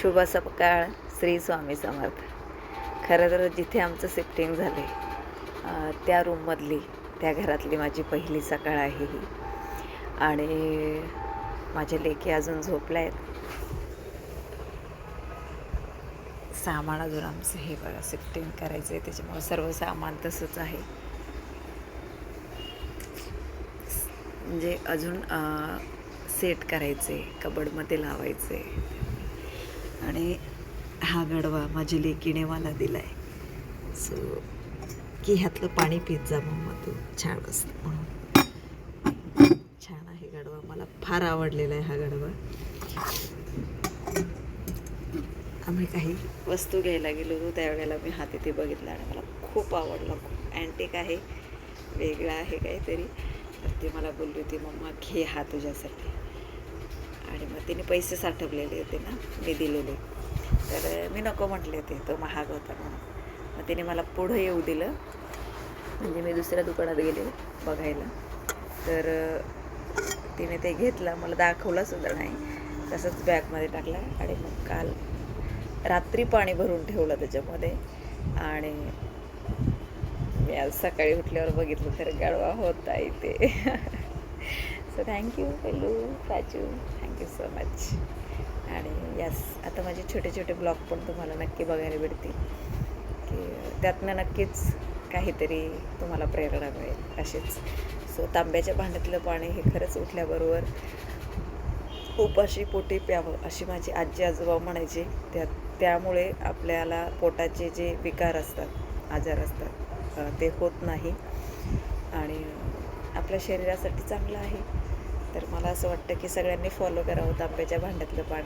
शुभ सकाळ श्री स्वामी समर्थ. खरं तर जिथे आमचं शिफ्टिंग झालं आहे त्या रूममधली त्या घरातली माझी पहिली सकाळ आहे ही. आणि माझे लेकी अजून झोपल्या आहेत सामान अजून आमचं हे बघा शिफ्टिंग करायचं आहे त्याच्यामुळे सर्व सामान तसंच आहे. म्हणजे अजून सेट करायचे कबडमध्ये लावायचे आणि हा गडवा माझी लेकीने मला दिला आहे सो की ह्यातलं पाणी पित जा मम्मा तू. छान असतं म्हणून. छान आहे गडवा. मला फार आवडलेला आहे हा गडवा. आम्ही काही वस्तू घ्यायला गेलो होतो. त्यावेळेला मी हा तिथे बघितला आणि मला खूप आवडला. खूप अँटिक आहे. वेगळा आहे काहीतरी. तर ती मला बोलली होती मम्मा घे हा तुझ्यासाठी. आणि मग तिने पैसे साठवलेले होते ना मी दिलेले. तर मी नको म्हटले होते तो महाग होता म्हणून. मग तिने मला पुढं येऊ दिलं. म्हणजे मी दुसऱ्या दुकानात गेले बघायला. तर तिने ते घेतलं. मला दाखवला सुद्धा नाही. तसंच बॅगमध्ये टाकला आणि मग काल रात्री पाणी भरून ठेवलं त्याच्यामध्ये. आणि मी आज सकाळी उठल्यावर बघितलं तर गाडवा होता इथे. So thank you Pelu Raju thank you so much आणि यस आता माझे छोटे छोटे ब्लॉग पण तुम्हाला नक्की बघायला भेटतील. की त्यातनं नक्कीच काहीतरी तुम्हाला प्रेरणा मिळेल असेच सो तांब्याच्या भांड्यातलं पाणी हे खरंच उठल्याबरोबर उपाशी पोटी प्यावं अशी माझी आजी आजोबा म्हणायचे. त्या त्यामुळे आपल्याला पोटाचे जे विकार असतात आजार असतात ते होत नाही. आणि आपल्या शरीरासाठी चांगलं आहे. तर मला असं वाटतं की सगळ्यांनी फॉलो करावं तांब्याच्या भांड्यातलं पाणी.